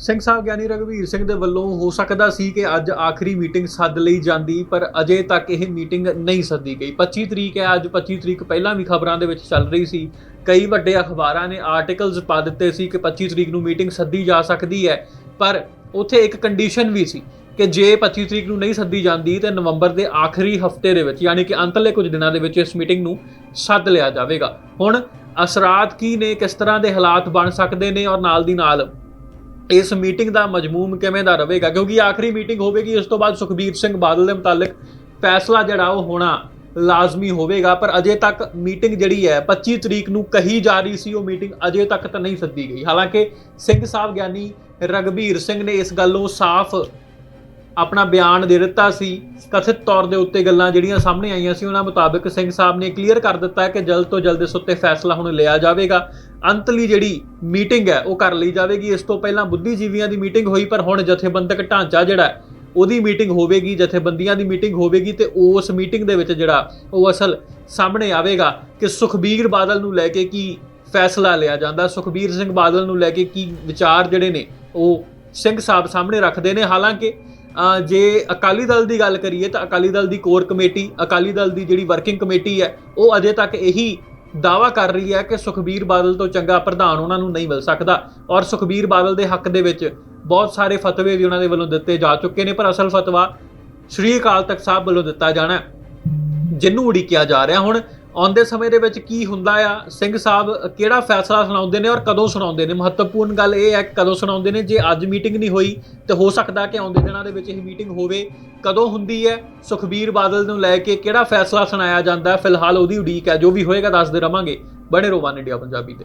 ਸਿੰਘ ਸਾਹਿਬ ਗਿਆਨੀ ਰਘਵੀਰ ਸਿੰਘ ਦੇ ਵੱਲੋਂ ਹੋ ਸਕਦਾ ਸੀ ਕਿ ਅੱਜ ਆਖਰੀ ਮੀਟਿੰਗ ਸੱਦ ਲਈ ਜਾਂਦੀ, ਪਰ ਅਜੇ ਤੱਕ ਇਹ ਮੀਟਿੰਗ ਨਹੀਂ ਸੱਦੀ ਗਈ। 25 ਤਰੀਕ ਹੈ, ਅੱਜ 25 ਤਰੀਕ ਪਹਿਲਾਂ ਵੀ ਖਬਰਾਂ ਦੇ ਵਿੱਚ ਚੱਲ ਰਹੀ ਸੀ। ਕਈ ਵੱਡੇ ਅਖਬਾਰਾਂ ਨੇ ਆਰਟੀਕਲਸ ਪਾ ਦਿੱਤੇ ਸੀ ਕਿ 25 ਤਰੀਕ ਨੂੰ ਮੀਟਿੰਗ ਸੱਦੀ ਜਾ ਸਕਦੀ ਹੈ, ਪਰ ਉੱਥੇ ਇੱਕ ਕੰਡੀਸ਼ਨ ਵੀ ਸੀ ਕਿ ਜੇ 25 ਤਰੀਕ ਨੂੰ ਨਹੀਂ ਸੱਦੀ ਜਾਂਦੀ, ਤੇ ਨਵੰਬਰ ਦੇ ਆਖਰੀ ਹਫ਼ਤੇ ਦੇ ਵਿੱਚ, ਯਾਨੀ ਕਿ ਅੰਤਲੇ ਕੁਝ ਦਿਨਾਂ ਦੇ ਵਿੱਚ ਇਸ ਮੀਟਿੰਗ ਨੂੰ ਸੱਦ ਲਿਆ ਜਾਵੇਗਾ। ਹੁਣ ਅਸਰਾਤ ਕੀ ਨੇ, ਕਿਸ ਤਰ੍ਹਾਂ ਦੇ ਹਾਲਾਤ ਬਣ ਸਕਦੇ ਨੇ ਔਰ ਨਾਲ ਦੀ ਨਾਲ ਇਸ ਮੀਟਿੰਗ ਦਾ ਮਜਮੂਮ ਕਿਵੇਂ ਦਾ ਰਹੇਗਾ? ਕਿਉਂਕਿ ਆਖਰੀ ਮੀਟਿੰਗ ਹੋਵੇਗੀ ਇਸ ਤੋਂ ਬਾਅਦ ਸੁਖਬੀਰ ਸਿੰਘ ਬਾਦਲ ਦੇ ਮੁਤਾਲਕ ਫੈਸਲਾ ਜਿਹੜਾ ਉਹ ਹੋਣਾ ਲਾਜ਼ਮੀ ਹੋਵੇਗਾ, ਪਰ ਅਜੇ ਤੱਕ ਮੀਟਿੰਗ ਜਿਹੜੀ ਹੈ 25 ਤਰੀਕ ਨੂੰ ਕਹੀ ਜਾ ਰਹੀ ਸੀ, ਉਹ ਮੀਟਿੰਗ ਅਜੇ ਤੱਕ ਤਾਂ ਨਹੀਂ ਸੱਦੀ ਗਈ। ਹਾਲਾਂਕਿ ਸਿੰਘ ਸਾਹਿਬ ਗਿਆਨੀ ਰਗਵੀਰ ਸਿੰਘ ਨੇ ਇਸ ਗੱਲ ਨੂੰ ਸਾਫ਼ ਆਪਣਾ ਬਿਆਨ ਦੇ ਦਿੱਤਾ ਸੀ, ਕਥਿਤ ਤੌਰ ਦੇ ਉੱਤੇ ਗੱਲਾਂ ਜਿਹੜੀਆਂ ਸਾਹਮਣੇ ਆਈਆਂ ਸੀ, ਉਹਨਾਂ ਮੁਤਾਬਕ ਸਿੰਘ ਸਾਹਿਬ ਨੇ ਕਲੀਅਰ ਕਰ ਦਿੱਤਾ ਕਿ ਜਲਦ ਤੋਂ ਜਲਦ ਇਸ ਉੱਤੇ ਫੈਸਲਾ ਹੁਣ ਲਿਆ ਜਾਵੇਗਾ। ਅੰਤਲੀ ਜਿਹੜੀ ਮੀਟਿੰਗ ਹੈ, ਉਹ ਕਰ ਲਈ ਜਾਵੇਗੀ। ਇਸ ਤੋਂ ਪਹਿਲਾਂ ਬੁੱਧੀਜੀਵੀਆਂ ਦੀ ਮੀਟਿੰਗ ਹੋਈ, ਪਰ ਹੁਣ ਜਥੇਬੰਦਕ ਢਾਂਚਾ ਜਿਹੜਾ ਉਹਦੀ ਮੀਟਿੰਗ ਹੋਵੇਗੀ, ਜਥੇਬੰਦੀਆਂ ਦੀ ਮੀਟਿੰਗ ਹੋਵੇਗੀ ਤੇ ਉਸ ਮੀਟਿੰਗ ਦੇ ਵਿੱਚ ਜਿਹੜਾ ਉਹ ਅਸਲ ਸਾਹਮਣੇ ਆਵੇਗਾ ਕਿ ਸੁਖਬੀਰ ਬਾਦਲ ਨੂੰ ਲੈ ਕੇ ਕੀ ਫੈਸਲਾ ਲਿਆ ਜਾਂਦਾ। ਸੁਖਬੀਰ ਸਿੰਘ ਬਾਦਲ ਨੂੰ ਲੈ ਕੇ ਕੀ ਵਿਚਾਰ ਜਿਹੜੇ ਨੇ, ਉਹ ਸਿੰਘ ਸਾਹਿਬ ਸਾਹਮਣੇ ਰੱਖਦੇ ਨੇ। ਹਾਲਾਂਕਿ ਜੇ ਅਕਾਲੀ ਦਲ ਦੀ ਗੱਲ ਕਰੀਏ ਤਾਂ ਅਕਾਲੀ ਦਲ ਦੀ ਕੋਰ ਕਮੇਟੀ ਅਕਾਲੀ ਦਲ ਦੀ ਜਿਹੜੀ ਵਰਕਿੰਗ ਕਮੇਟੀ ਹੈ ਉਹ ਅਜੇ ਤੱਕ ਇਹੀ ਦਾਵਾ ਕਰ ਰਹੀ ਹੈ ਕਿ ਸੁਖਬੀਰ ਬਾਦਲ ਤੋਂ ਚੰਗਾ ਪ੍ਰਧਾਨ ਉਹਨਾਂ ਨੂੰ ਨਹੀਂ ਮਿਲ ਸਕਦਾ ਔਰ ਸੁਖਬੀਰ ਬਾਦਲ ਦੇ ਹੱਕ ਦੇ ਵਿੱਚ ਬਹੁਤ ਸਾਰੇ ਫਤਵੇ ਵੀ ਉਹਨਾਂ ਦੇ ਵੱਲੋਂ ਦਿੱਤੇ ਜਾ ਚੁੱਕੇ ਨੇ ਪਰ ਅਸਲ ਫਤਵਾ ਸ਼੍ਰੀ ਅਕਾਲ ਤਖਤ ਸਾਹਿਬ ਵੱਲੋਂ ਦਿੱਤਾ ਜਾਣਾ ਹੈ, ਜਿਹਨੂੰ ਉਡੀਕਿਆ ਜਾ ਰਿਹਾ ਹੁਣ। ਆਉਂਦੇ ਸਮੇਂ ਦੇ ਵਿੱਚ ਕੀ ਹੁੰਦਾ ਆ? ਸਿੰਘ ਸਾਹਿਬ, ਕਿਹੜਾ ਫੈਸਲਾ ਸੁਣਾਉਂਦੇ ਨੇ ਔਰ ਕਦੋਂ ਸੁਣਾਉਂਦੇ ਨੇ? ਮਹੱਤਵਪੂਰਨ ਗੱਲ ਇਹ ਹੈ ਕਦੋਂ ਸੁਣਾਉਂਦੇ ਨੇ? ਜੇ ਅੱਜ ਮੀਟਿੰਗ ਨਹੀਂ ਹੋਈ, ਤੇ ਹੋ ਸਕਦਾ ਕਿ ਆਉਂਦੇ ਦਿਨਾਂ ਦੇ ਵਿੱਚ ਇਹ ਮੀਟਿੰਗ ਹੋਵੇ। ਕਦੋਂ ਹੁੰਦੀ ਹੈ? ਸੁਖਬੀਰ ਬਾਦਲ ਨੂੰ ਲੈ ਕੇ ਕਿਹੜਾ ਫੈਸਲਾ ਸੁਣਾਇਆ ਜਾਂਦਾ? ਫਿਲਹਾਲ ਉਹਦੀ ਉਡੀਕ ਹੈ, ਜੋ ਵੀ ਹੋਏਗਾ ਦੱਸਦੇ ਰਵਾਂਗੇ। ਬਣੇ ਰਹੋ ਇੰਡੀਆ ਪੰਜਾਬੀ ਤੇ।